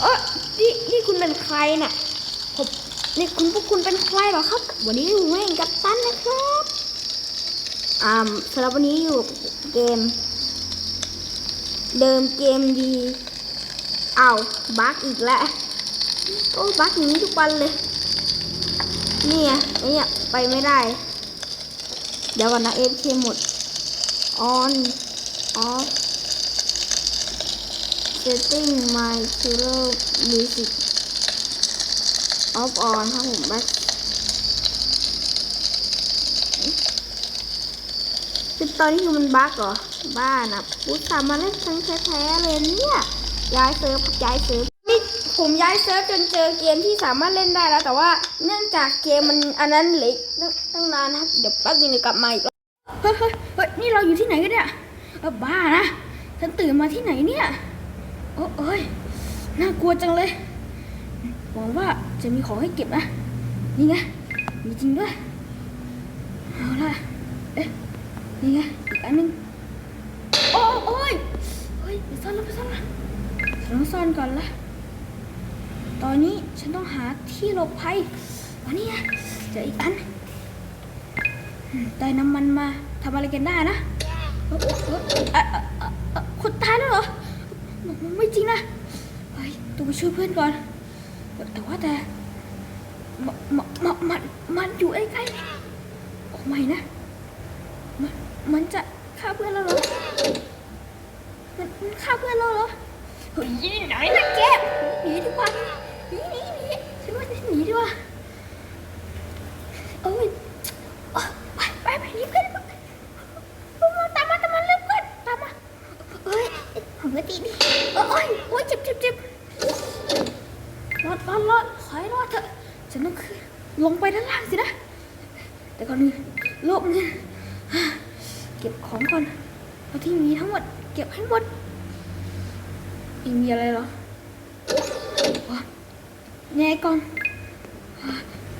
เออนี่นี่คุณเป็นใครน่ะผมนี่คุณพวกคุณเป็นใครเหรอครับ วันนี้ผมเองกับตันนะครับอ่าสำหรับวันนี้อยู่เกม เดิมเกมดีเอาบั๊กอีกแล้วโอ้บั๊กอย่างนี้ทุกวันเลยเนี่ยเนี่ยไปไม่ได้ เดี๋ยวก่อนนะเอฟเคหมด on off setting my killer music off on ครับผมบัสคือตอนนี้คือมันบั๊กเหรอ บ้านะพูดตามมาเล่นทั้งแท้ๆเลยเนี่ยย้ายเซิร์ฟย้ายเซิร์ฟนี่ผมย้ายเซิร์ฟจนเจอเกมที่สามารถเล่นได้แล้ว แต่ว่าเนื่องจากเกมมันอันนั้นเล็กตั้งนานนะครับเดี๋ยวแป๊บนึงเดี๋ยวกลับมาอีกเฮ้ยเฮ้ยเฮ้ยนี่เราอยู่ที่ไหนกันเนี่ยบ้านะฉันตื่นมาที่ไหนเนี่ย โอ้เอ้ยน่ากลัวจังเลย หวังว่าจะมีของให้เก็บนะ นี่ไง มีจริงด้วย เอาละเอ๊ะ นี่ไง อีกอันนึง โอ้โอ้ยเฮ้ยไปซ่อนแล้วไปซ่อนล้วฉันต้องซ่อนก่อนละ ตอนนี้ฉันต้องหาที่หลบภัยอันนี้ไงเจออีกอัน ได้น้ำมันมาทำอะไรกันได้นะเอ้ยเอ้ยเอ้ยเอ้ยเอ้ยเอ้ยคนตายแล้วเหรอ ไม่จริงนะเฮ้ยต้องไปช่วยเพื่อนก่อน แต่ว่าแต่มมมมันมันอยู่ใกล้ๆโอ้ไม่นะ มันมันจะฆ่าเพื่อนแล้วเหรอมันมันฆ่าเพื่อนเราเหรอเฮ้ยไหนนะแกหนีดีกว่าหนีหนีหนีฉันว่าจะหนีดีกว่าเอ้ยเอ้ยไปไปไปหนีเพื่อนไปมาตามมาตามมาเร็วเพื่อนตามมาเอ้ยหัวตีดิเอ้ยโอ้ยเจ็บเจ็บเจ็บรอดรอดรอดขอให้รอดเถอะฉันต้องขึ้นลงไปด้านล่างสินะ แต่ก่อนอื่นโลกเนี่ย เก็บของก่อน เอาที่มีทั้งหมด เก็บให้หมดอีกมีอะไรเหรอวะแน่กล่อง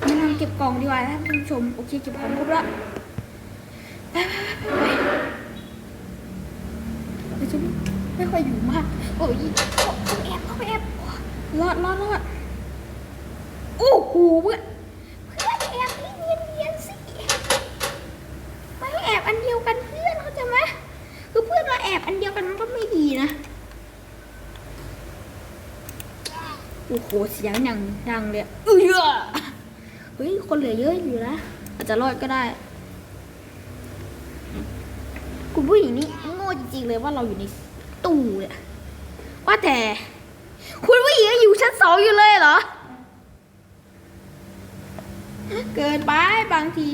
แนะนำเก็บกล่องดีกว่าท่านผู้ชม โอเค เก็บของครบแล้วไปไปไปไปไปจะไม่ค่อยอยู่มาก โอ้ยเข้าเข้าแอบเข้าไปแอบรอดรอดรอดโอ้โหเพื่อนเพื่อนแอบนี่เนียนเนียนๆสิ ไม่ให้แอบอันเดียวกันเพื่อนเข้าใจไหมคือเพื่ อันเดียวกันมันก็ไม่ดีนะ โอ้โห เสียงอย่างดังเลยอะเออเฮ้ย คนเหลือเยอะอยู่นะ อาจจะรอดก็ได้ คุณผู้หญิงนี่โง่จริงๆเลยว่าเราอยู่ในตู้เนี่ยว่าแต่ คุณผู้หญิงยังอยู่ชั้นสองอยู่เลยเหรอ เกินไปบางที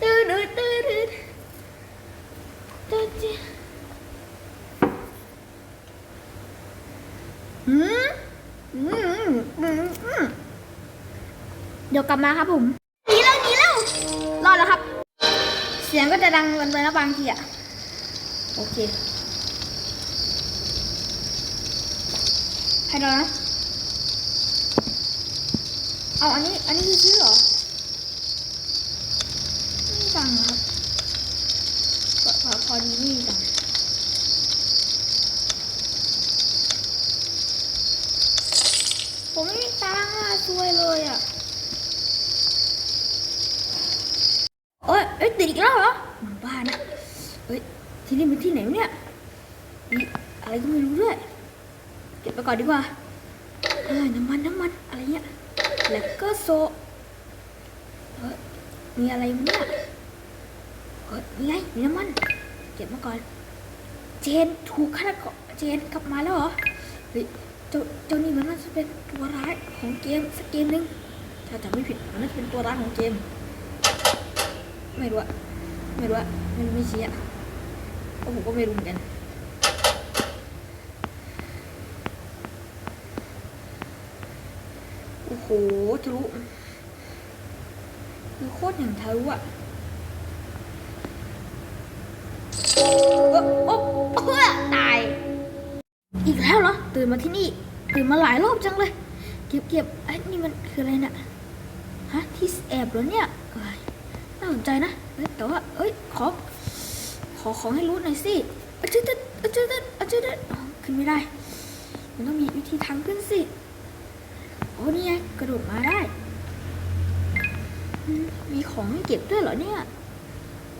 ตื้อดื้อตื้อดื้อตื้อจื้อหืมอืมอืมอืมเดี๋ยวกลับมาครับผมหนีแล้วหนีแล้วรอดแล้วครับ เสียงก็จะดังเกินไปนะบางทีอะโอเคให้เรานะเอาอันนี้อันนี้คือซื้อเหรอไม่มีตังค์เหรอครับก็พอพอดีไม่มีตังค์ผมไม่มีตังค์อะซวยเลยอะเอ้ยเอ้ยติดอีกแล้วเหรอมันบ้านะเฮ้ย ที่ นี่เป็นที่ไหนวะเนี่ยนี่อะไรก็ไม่รู้ด้วย เก็บไปก่อนดีกว่าเอ้ยน้ำมันน้ำมันอะไรเงี้ยแล้วก็โซเฮ้ยมีอะไรวะเนี่ยเฮ้ยนี่ไงมีน้ำมัน เก็บมาก่อน เจนถูกฆาตกรเจนกลับมาแล้วเหรอเฮ้ยเจ้าเจ้านี่มันน่าจะเป็นตัวร้ายของเกมสักเกมหนึงถ้าจำไม่ผิดมันน่าจะเป็นตัวร้ายของเกม ไม่รู้อะไม่รู้อะไม่ไม่ชี้อะ ผมก็ไม่รู้เหมือนกันโอ้โหทะลุคือโคตรอย่างทะลุอะโอ้โอ้เพื่อตาย อีกแล้วเหรอ ตื่นมาที่นี่ ตื่นมาหลายรอบจังเลย เก็บเก็บไอ้นี่มันคืออะไรเนี่ยฮะ ที่แอบเหรอเนี่ยน่าสนใจนะแต่ว่า เอ้ย ขอ ขอของให้รู้หน่อยสิอาจารย์อาจารย์อาจารย์อ๋อขึ้นไม่ได้ มันต้องมีวิธีทางขึ้นสิ โอ้นี่ไงกระโดดมาได้ มีของให้เก็บด้วยเหรอเนี่ย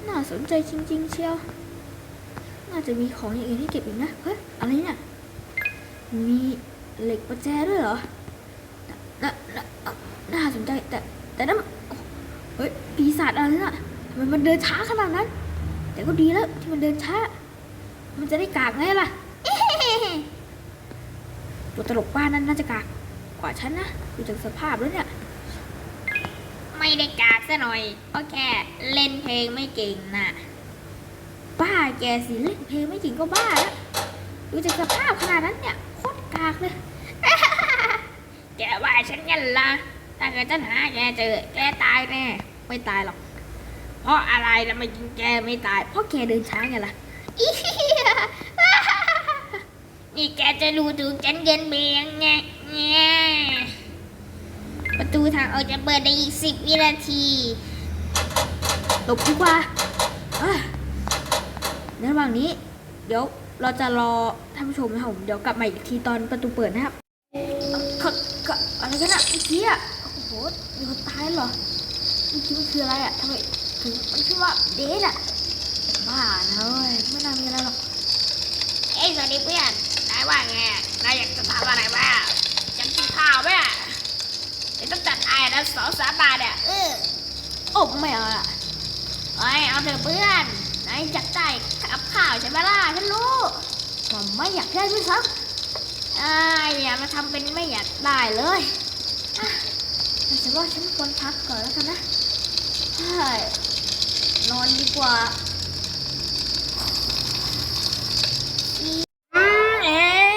น่าสนใจจริง ๆ เชียว น่าจะมีของอย่างอื่นให้เก็บอีกนะ เฮ้ย อะไรเนี่ย มีเหล็กประแจด้วยเหรอ น่า น่าน่าน่าสนใจแต่แต่นั่นเฮ้ย ปีศาจอะไรน่ะทำไมมันเดินช้าขนาดนั้น แต่ก็ดีแล้วที่มันเดินช้า มันจะได้กากไงล่ะตัวตลกบ้านนั้นน่าจะกากกว่าฉันนะดูจากสภาพแล้วเนี่ย ไม่ได้กากซะหน่อยก็แค่เล่นเพลงไม่เก่งน่ะ บ้าแกสิเล่นเพลงไม่เก่งก็บ้าแล้วดูจากสภาพขนาดนั้นเนี่ยโคตรกากเลยแกว่าฉันยันละถ้าเกิดฉันหาแกเจอ แกตายแน่ ไม่ตายหรอก เพราะอะไรทำไมกินแกไม่ตาย เพราะแกเดินช้าไงล่ะอีนี่แกจะดูถูกฉันเกินเบียงไงประตูทางออกจะเปิดได้อีกสิบวินาทีหลบดีกว่าในระหว่างนี้ เดี๋ยวเราจะรอท่านผู้ชมนะครับผมเดี๋ยวกลับมาอีกทีตอนประตูเปิดนะครับเอ่อก็ก็อะไรกันอะเมื่อกี้อะโอ้โหมีคนตายเหรอเมื่อกี้มันคืออะไรอะทำไม ถึงมันชื่อว่าเดทอะบ้านะเว้ยไม่น่ามีอะไรหรอกเอ้ยสวัสดีเพื่อนนายว่าไงนายอยากจะทำอะไรบ้างจะกินข้าวไหมอะเดี๋ยวต้องจัดไอ้นะสองสามบาทอะเออโอ้ไม่เอาละไอ้ยเอาเถอะเพื่อนนายอยากได้กับข้าวใช่ไหมล่ะฉันรู้ผมไม่อยากได้ด้วยซ้ำไอ้ยอย่ามาทำเป็นไม่อยากได้เลยอะแต่ว่าฉันควรพักก่อนแล้วกันนะใช่ นอนดีกว่าอืมเอ๊ะ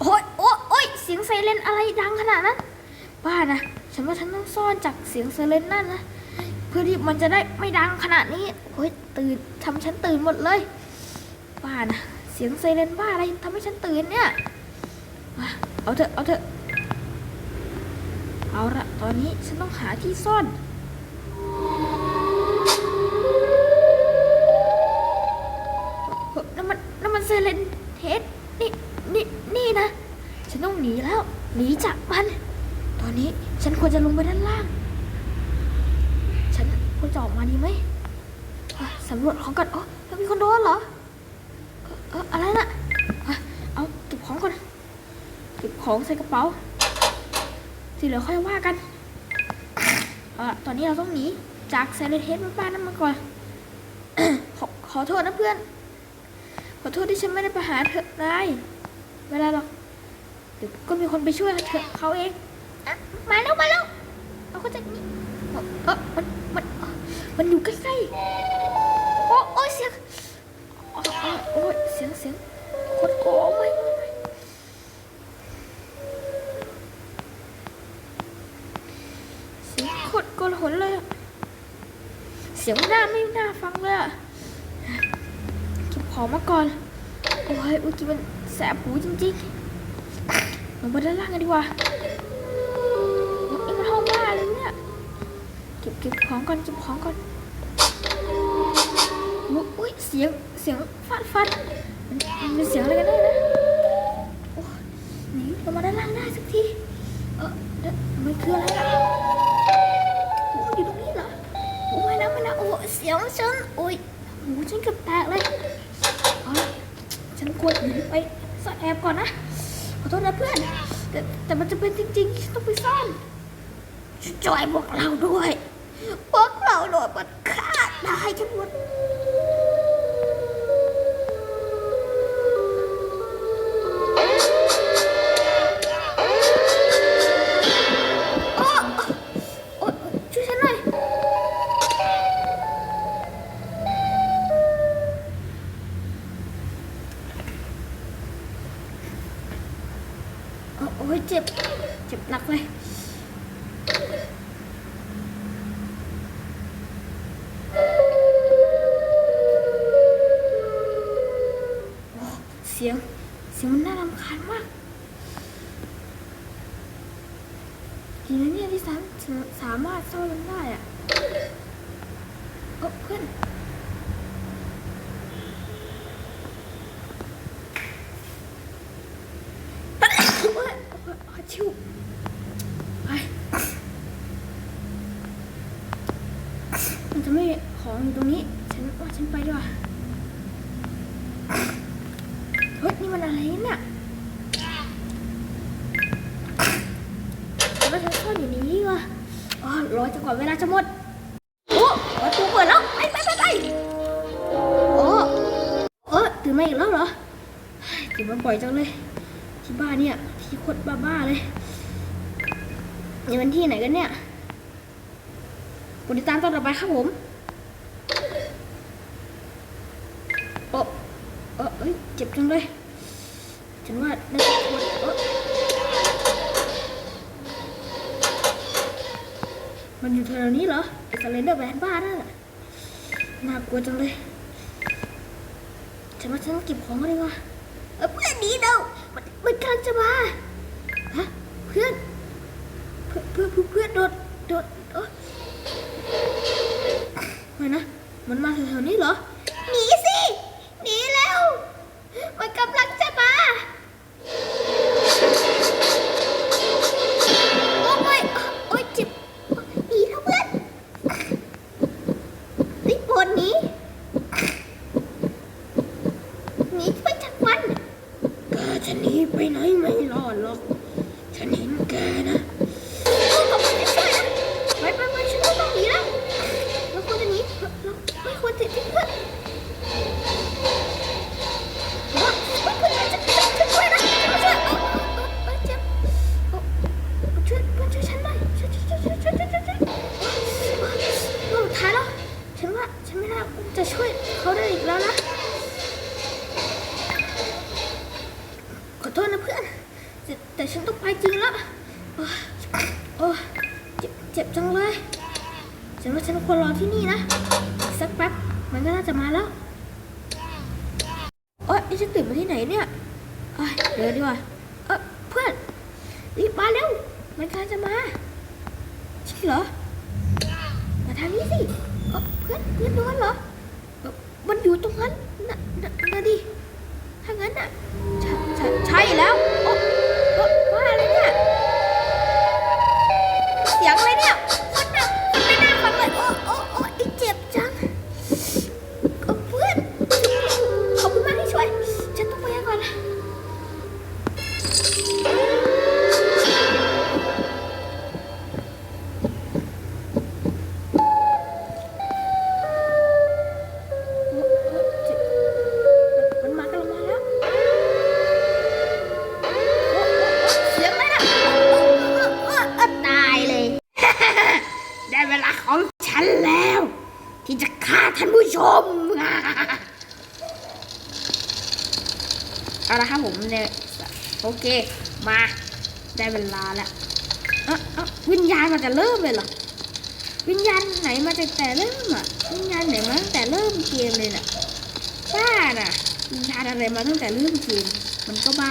โอ้ยโอ้ยโอ้ยเสียงไซเรนอะไรดังขนาดนั้น บ้านะ ฉันว่าฉันต้องซ่อนจากเสียงไซเรนนั่นนะ เพื่อที่มันจะได้ไม่ดังขนาดนี้ โอ้ยตื่นทำฉันตื่นหมดเลย บ้านะ เสียงไซเรนบ้าอะไรทำให้ฉันตื่นเนี่ยมาเอาเถอะ เอาเถอะ เอาละตอนนี้ฉันต้องหาที่ซ่อนเฮ้ยนั่นมันนั่นมันเซเลนเทสนี่นี่นี่นะ ฉันต้องหนีแล้ว หนีจากมัน ตอนนี้ฉันควรจะลงไปด้านล่าง ฉันควรจะออกมาดีไหมสำรวจของก่อนอ๋อแล้วมีคนโดนเหรอเอออะไรน่ะเอาเก็บของก่อน เก็บของใส่กระเป๋า ที่เหลือค่อยว่ากันเอาล่ะตอนนี้เราต้องหนีจากเซเลนเทสบ้านๆนั้นมาก่อนขอขอโทษนะเพื่อน ขอโทษที่ฉันไม่ได้ไปหาเธอนายไม่เป็นได้หรอกเดี๋ยวก็มีคนไปช่วยเธอเขาเองอะมาแล้วมาแล้วเอาเขาจากนี้เอออมันมันมันอยู่ใกล้ๆโอ้โอ้เสียงโอ้โอ้โอ้ยเสียงเสียงคตรโกงไหมเสียงโคตรโกลาหนเลยอะเสียงน้าไม่น่าฟังเลยอะเก็บของมาก่อน โอ้ยเมื่อกี้มันแสบหูจริงๆลงไปด้านล่างกันดีกว่าโอ้ยมันห้องบ้าเลยเนี่ยเก็บเก็บของก่อนเก็บของก่อนโอ้ยอุ้ยเสียงเสียงฟาดฟันมันมันเป็นเสียงอะไรกันแน่นะโอ้ยหนีลงมาด้านล่างได้สักที เออเดี๋ยวมันคืออะไรอะโอ้ยอยู่ตรงนี้เหรอ โอ้ยนะไม่นะโอ้ยเสียงฉันโอ้ยหู ฉันเกือบแตกเลยฉันควรหนีไปซ่อนแอบก่อนนะ ขอโทษนะเพื่อน แต่แต่มันจะเป็นจริงๆฉันต้องไปซ่อนช่วยพวกเราด้วย พวกเราโดนมันฆ่าตายทั้งหมด โอ้โอ้ยเจ็บ เจ็บหนักเลยโอ้เสียง เสียงมันน่ารำคาญมากดีนะเนี่ยที่สามสามารถซ่อนได้อะเออเพื่อน โอ๊ยโอ๊ยโอ๊ย ชิวไปมันจะไม่ของอยู่ตรงนี้ ฉันว่าฉันไปดีกว่าเฮ้ยนี่มันอะไรเนี่ยแล้วฉันซ่อนอยู่ในนี้วะอ๋อรอจนกว่าเวลาจะหมดโอ้ประตูเปิดแล้วไปไปไปไปโอ้เออตื่นมาอีกแล้วเหรอตื่นมาบ่อยจังเลยที่บ้านเนี่ย ที่โคตรบ้าๆเลยนี่มันที่ไหนกันเนี่ยกดติดตามตอนต่อไปครับผมโอ้เออเอ้ยเจ็บจังเลยฉันว่าน่าจะปวดมันอยู่แถวนี้เหรอไอ้สไลเดอร์แบนบ้าน่ะน่ากลัวจังเลยฉันว่าฉันเก็บของกันดีกว่าเออเพื่อนหนีเดา มันมันกำลังจะมาฮะเพื่อน เพื่อนเพื่อนเพื่อนโดดโดดโออไม่นะ มันมาแถวๆนี้เหรอหนี ลังจะมาใช่เหรอมาทางนี้สิเพื่อนเพื่อนโดนเหรอมันอยู่ตรงนั้นน่ะน่ะน่ะดิถ้างั้นน่ะใช่ใช่แล้ว เละครับผมเนี่ยโอเค มา ได้เวลาแล้วอ้าเอ้าวิญญาณมันจะเริ่มเลยเหรอ วิญญาณไหนมาตั้งแต่เริ่มอะ วิญญาณไหนมาตั้งแต่เริ่มเกมเลยน่ะ บ้าน่ะ วิญญาณอะไรมาตั้งแต่เริ่มเกม มันก็บ้า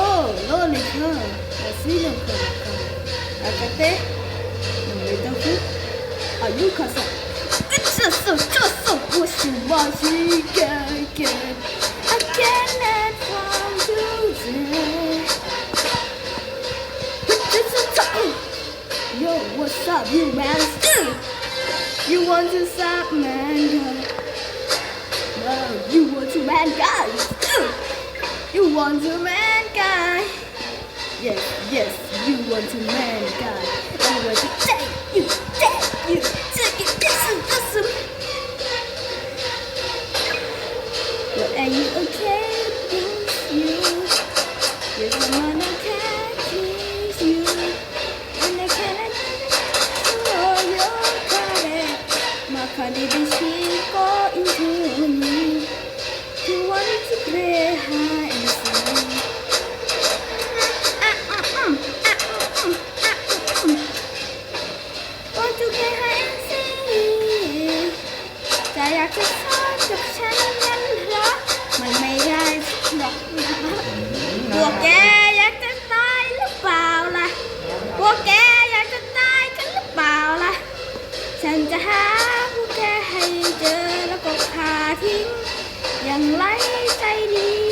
Lola, ha. Nasıl kaka? Akate. Neden ki? Ayu kasa. Çası çası. Başım başı gergen. I cannot find you there. This is something. Yo, what's up, you man? You want to stop, man? No, you want to man, guys. You want to man? Guy Yes, yes, you want to man guy. I want to take you, take you, take it, listen, listen. But are you อย่าง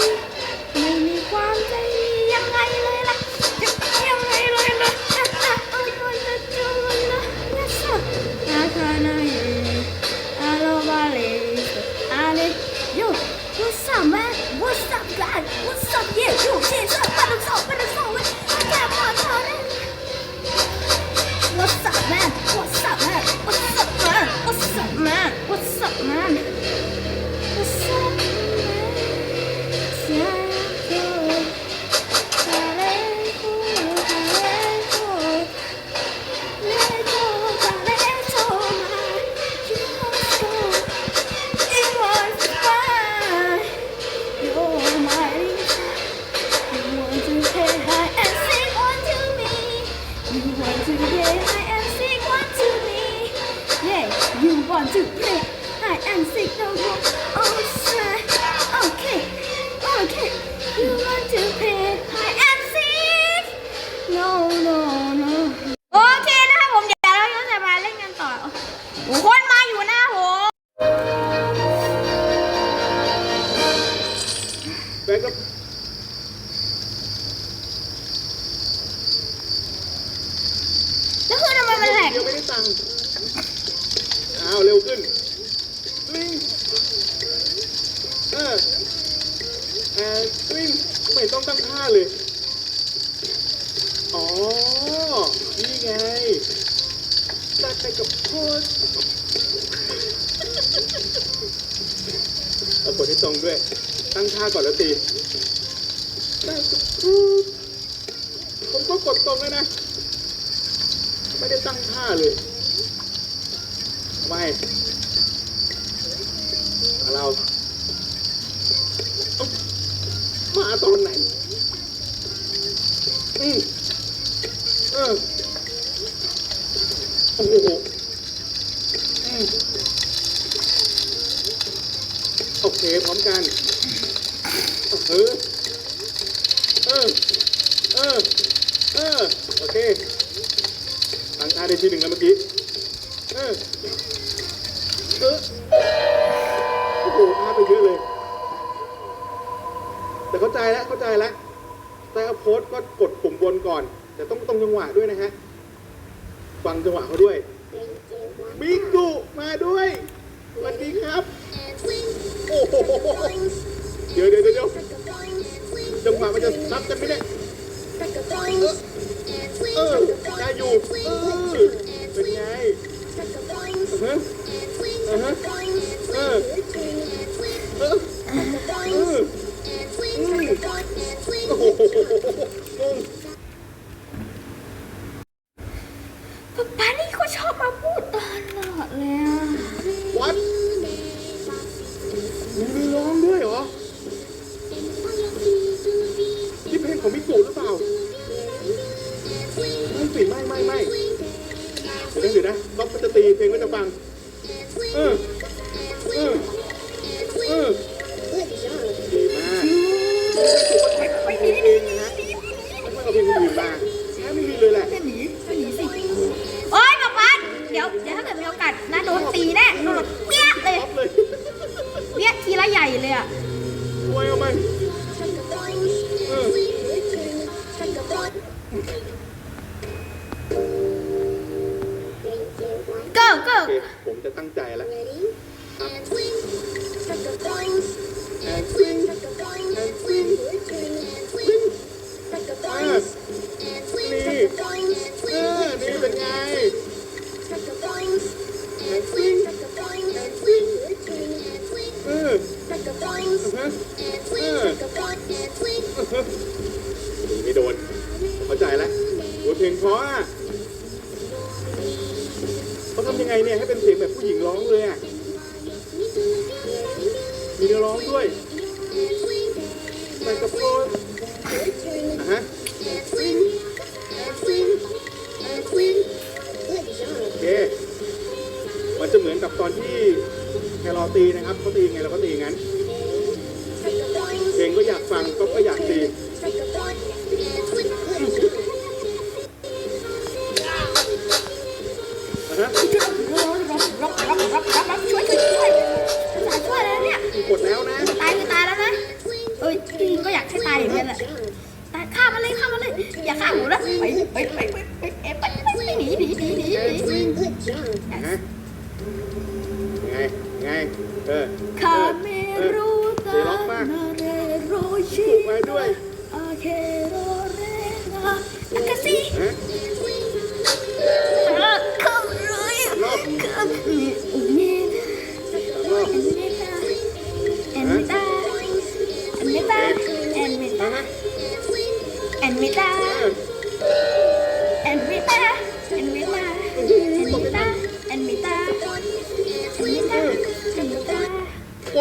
ข้าก่อนแล้วตีได้กับโคตรผมก็กดตรงแล้วนะ ไม่ได้ตั้งท่าเลยทำไมมาเราเอ้ามาตอนไหน อืมเออโอ้โหอืมโอเคพร้อมกัน เออเออเออเออโอเคตั้งท่าได้ทีหนึ่งแล้วเมื่อกี้เออเออโอ้โหพลาดไปเยอะเลย แต่เข้าใจแล้วเข้าใจแล้วแต่เอาโพสก็กดปุ่มบนก่อน แต่ต้องตรงจังหวะด้วยนะฮะฟังจังหวะเขาด้วยบิงกุมาด้วยสวัสดีครับ โอ้โหเดี๋ยวเดี๋ยวเดี๋ยว งหวะมันจะซับกันไหมเนี่ย เออได้อยู่เออเป็นไงเออเออเออเออเออโอ้โห ไม่โดน เข้าใจแล้วโอ้เพลงเพราะอะเขาทำยังไงเนี่ยให้เป็นเสียงแบบผู้หญิงร้องเลยอะ มีเร้องด้วยใส่กรโปรนะฮะโอเค มันจะเหมือนกับตอนที่แคลรอตีนะครับเขาตีไงเราก็ตีงั้น เพลงก็อยากฟังก็ก็อยากตีนะฮะ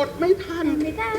ดไม่ทัน ไม่ได้